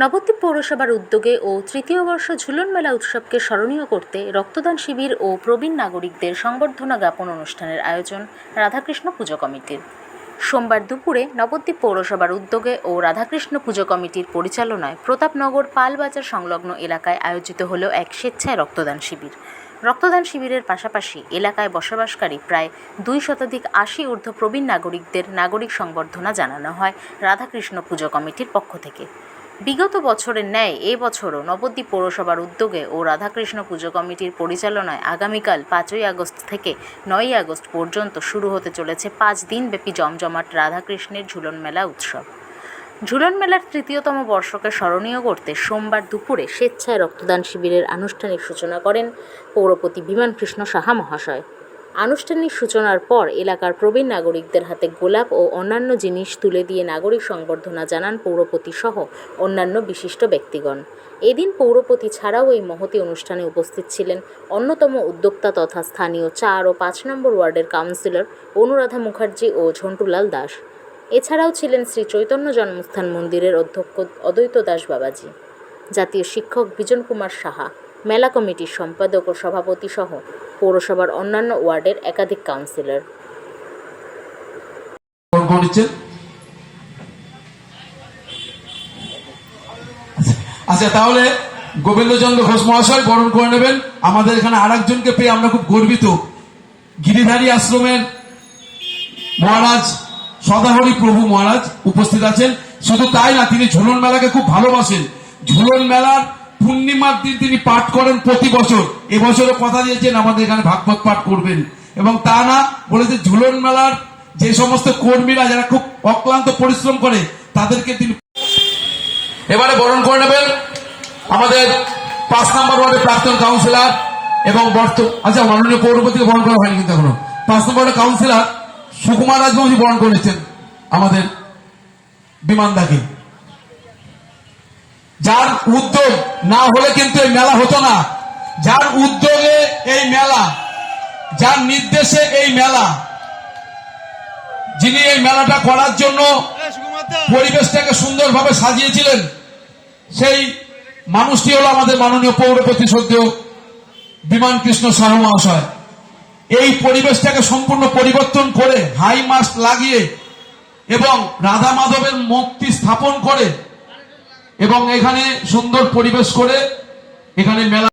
নবদ্বীপ পৌরসভার উদ্যোগে ও তৃতীয় বর্ষ ঝুলন মেলা উৎসবকে স্মরণীয় করতে রক্তদান শিবির ও প্রবীণ নাগরিকদের সংবর্ধনা জ্ঞাপন অনুষ্ঠানের আয়োজন রাধাকৃষ্ণ পুজো কমিটির। সোমবার দুপুরে নবদ্বীপ পৌরসভার উদ্যোগে ও রাধাকৃষ্ণ পুজো কমিটির পরিচালনায় প্রতাপনগর পালবাজার সংলগ্ন এলাকায় আয়োজিত হলো এক স্বেচ্ছায় রক্তদান শিবির। রক্তদান শিবিরের পাশাপাশি এলাকায় বসবাসকারী প্রায় দুই শতাধিক আশি ঊর্ধ্ব প্রবীণ নাগরিকদের নাগরিক সংবর্ধনা জানানো হয় রাধাকৃষ্ণ পুজো কমিটির পক্ষ থেকে। বিগত বছরের ন্যায় এ বছরও নবদ্বীপ পৌরসভার উদ্যোগে ও রাধাকৃষ্ণ পুজো কমিটির পরিচালনায় আগামীকাল পাঁচই আগস্ট থেকে নয়ই আগস্ট পর্যন্ত শুরু হতে চলেছে পাঁচ দিনব্যাপী জমজমাট রাধাকৃষ্ণের ঝুলন মেলা উৎসব। ঝুলন মেলার তৃতীয়তম বর্ষকে স্মরণীয় করতে সোমবার দুপুরে স্বেচ্ছায় রক্তদান শিবিরের আনুষ্ঠানিক সূচনা করেন পৌরপতি বিমান কৃষ্ণ সাহা মহাশয়। আনুষ্ঠানিক সূচনার পর এলাকার প্রবীণ নাগরিকদের হাতে গোলাপ ও অন্যান্য জিনিস তুলে দিয়ে নাগরিক সংবর্ধনা জানান পৌরপতি সহ অন্যান্য বিশিষ্ট ব্যক্তিগণ। এদিন পৌরপতি ছাড়াও এই মহতি অনুষ্ঠানে উপস্থিত ছিলেন অন্যতম উদ্যোক্তা তথা স্থানীয় চার ও পাঁচ নম্বর ওয়ার্ডের কাউন্সিলর অনুরাধা মুখার্জি ও ঝন্টুলাল দাস। এছাড়াও ছিলেন শ্রী চৈতন্য জন্মস্থান মন্দিরের অধ্যক্ষ অদ্বৈত দাস বাবাজি। জাতীয় শিক্ষক বিজন কুমার সাহা। মেলা কমিটির সম্পাদক ও সভাপতি সহ পৌরসভার অন্যান্য ওয়ার্ডের একাধিক কাউন্সিলর। করে আচ্ছা তাহলে গোবিন্দচন্দ্র ঘোষ মহাশয় বরণ করে নেবেন। আমাদের এখানে আর একজনকে পেয়ে আমরা খুব গর্বিত। গিরিধারী আশ্রমের মহারাজ, সদাহরি প্রভু মহারাজ উপস্থিত আছেন। শুধু তাই না, তিনি ঝুলন মেলাকে খুব ভালোবাসেন। ঝুলন মেলার পূর্ণিমার দিন তিনি পাঠ করেন প্রতি বছর। এবছরও কথা দিয়েছেন, আমাদের এখানে ভাগবত পাঠ করবেন। এবং তা না বলেছে ঝুলন মেলার যে সমস্ত কর্মীরা যারা খুব অক্লান্ত পরিশ্রম করে, তাদেরকে তিনি এবারে বরণ করে নেবেন আমাদের পাঁচ নম্বর ওয়ার্ডের প্রাক্তন কাউন্সিলর এবং বর্ত আচ্ছা মাননীয় পৌরপতিকে বরণ করা হয়নি কিন্তু এখনও। পাঁচ নম্বর ওয়ার্ডের কাউন্সিলর সুকুমার রাজবংশী বরণ করেছেন আমাদের বিমানদাকে। যার উদ্যোগ না হলে কিন্তু এই মেলা হতো না। যার উদ্যোগে এই মেলা, যার নির্দেশে এই মেলা, যিনি এই মেলাটা করার জন্য পরিবেশটাকে সুন্দরভাবে সাজিয়েছিলেন, সেই মানুষটি হলো আমাদের মাননীয় পৌরপতি সদ্য বিমান কৃষ্ণ সাহা মহাশয়। এই পরিবেশটাকে সম্পূর্ণ পরিবর্তন করে, হাই মাস্ক লাগিয়ে এবং রাধা মাধবের মূর্তি স্থাপন করে এবং এখানে সুন্দর পরিবেশ করে এখানে মেলা